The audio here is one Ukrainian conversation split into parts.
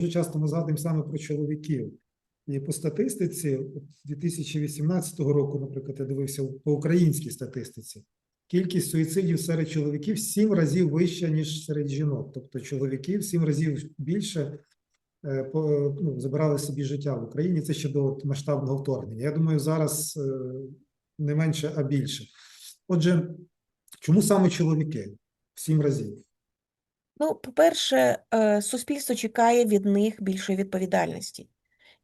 дуже часто ми згадуємо саме про чоловіків. І по статистиці, от 2018 року, наприклад, я дивився по українській статистиці, кількість суїцидів серед чоловіків сім разів вища, ніж серед жінок. Тобто чоловіків сім разів більше е, по- ну, забирали собі життя в Україні. Це ще до масштабного вторгнення. Я думаю, зараз е, не менше, а більше. Отже, чому саме чоловіки? Сім разів. Ну, по-перше, е, суспільство чекає від них більшої відповідальності.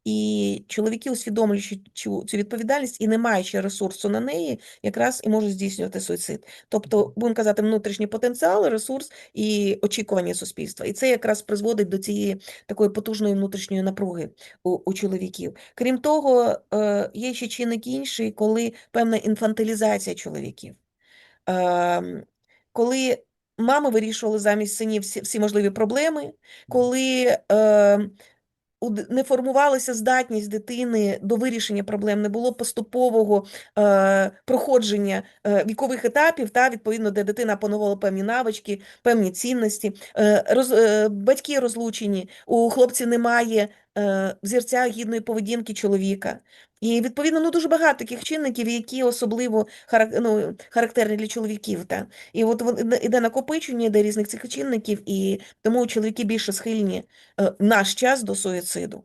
І чоловіки, усвідомлюючи цю, відповідальність і не маючи ресурсу на неї, якраз і можуть здійснювати суїцид. Тобто, будемо казати, внутрішній потенціал, ресурс і очікування суспільства. І це якраз призводить до цієї такої потужної внутрішньої напруги у, у чоловіків. Крім того, е, є ще чинник інший, коли певна інфантилізація чоловіків. Ем, коли мами вирішували замість синів всі, всі можливі проблеми, коли е, не формувалася здатність дитини до вирішення проблем, не було поступового е, проходження е, вікових етапів, та, відповідно, де дитина опановувала певні навички, певні цінності, е, роз, е, батьки розлучені, у хлопців немає взірця гідної поведінки чоловіка. І відповідно ну дуже багато таких чинників, які особливо ну, характерні для чоловіків. Та. І от іде- накопичення, іде різних цих чинників, і тому чоловіки більше схильні е, в наш час до суїциду.